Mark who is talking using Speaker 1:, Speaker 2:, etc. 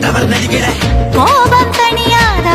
Speaker 1: தவர் நடிகர.
Speaker 2: கோபம் தனியாத